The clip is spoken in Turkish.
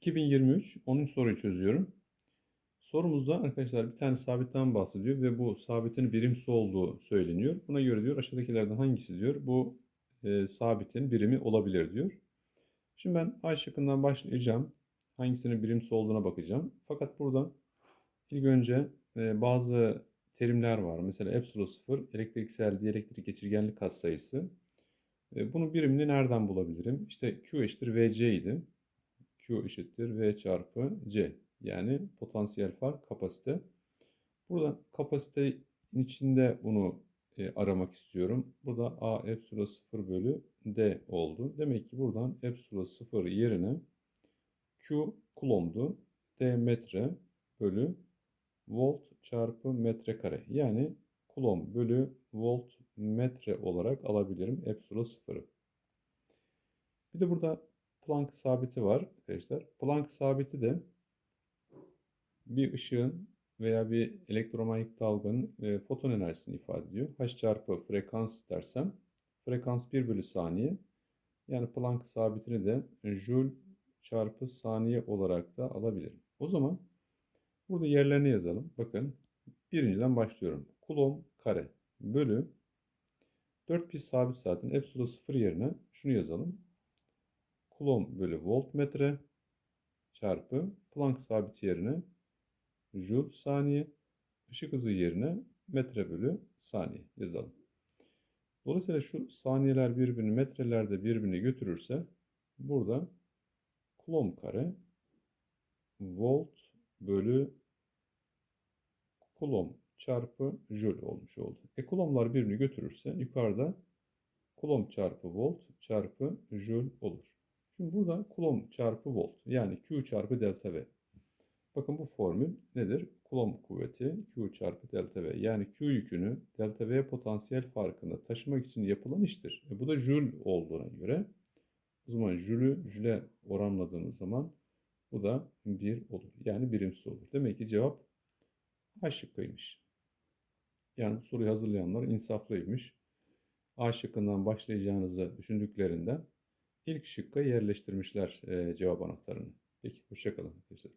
2023 10. soruyu çözüyorum. Sorumuzda arkadaşlar bir tane sabitten bahsediyor ve bu sabitin birimsi olduğu söyleniyor. Buna göre diyor aşağıdakilerden hangisi diyor bu e, sabitin birimi olabilir diyor. Şimdi ben A şıkkından başlayacağım. Hangisinin birimsi olduğuna bakacağım. Fakat burada ilk önce e, bazı terimler var. Mesela epsilon 0 elektriksel dielektrik geçirgenlik katsayısı. E, bunun birimini nereden bulabilirim? İşte Q eşittir VC idi. Q eşittir V çarpı C. Yani potansiyel fark kapasite. Burada kapasitenin içinde bunu e, aramak istiyorum. Burada A epsilon 0 bölü D oldu. Demek ki buradan epsilon 0 yerine Q kulomdu. D metre bölü volt çarpı metrekare. Yani kulom bölü volt metre olarak alabilirim epsilon 0'ı. Bir de burada Planck sabiti var arkadaşlar. Planck sabiti de bir ışığın veya bir elektromanyetik dalganın e, foton enerjisini ifade ediyor. H çarpı frekans dersem frekans 1 bölü saniye. Yani Planck sabitini de joule çarpı saniye olarak da alabilirim. O zaman burada yerlerini yazalım. Bakın birinciden başlıyorum. Kulom kare bölü 4 pi sabit saatin epsilon 0 yerine şunu yazalım. Kulom bölü voltmetre çarpı Planck sabiti yerine joule saniye, ışık hızı yerine metre bölü saniye yazalım. Dolayısıyla şu saniyeler birbirini metrelerde birbirini götürürse burada kulom kare volt bölü kulom çarpı joule olmuş oldu. E kulomlar birbirini götürürse yukarıda kulom çarpı volt çarpı joule olur. Şimdi burada kulom çarpı volt yani Q çarpı delta V. Bakın bu formül nedir? Kulom kuvveti Q çarpı delta V. Yani Q yükünü delta V potansiyel farkını taşımak için yapılan iştir. E bu da joule olduğuna göre o zaman jülü jüle oranladığımız zaman bu da 1 olur. Yani birimsiz olur. Demek ki cevap A şıkkıymış. Yani soruyu hazırlayanlar insaflıymış. A şıkkından başlayacağınızı düşündüklerinden ilk şıkka yerleştirmişler e, cevap anahtarını. Peki hoşçakalın arkadaşlar.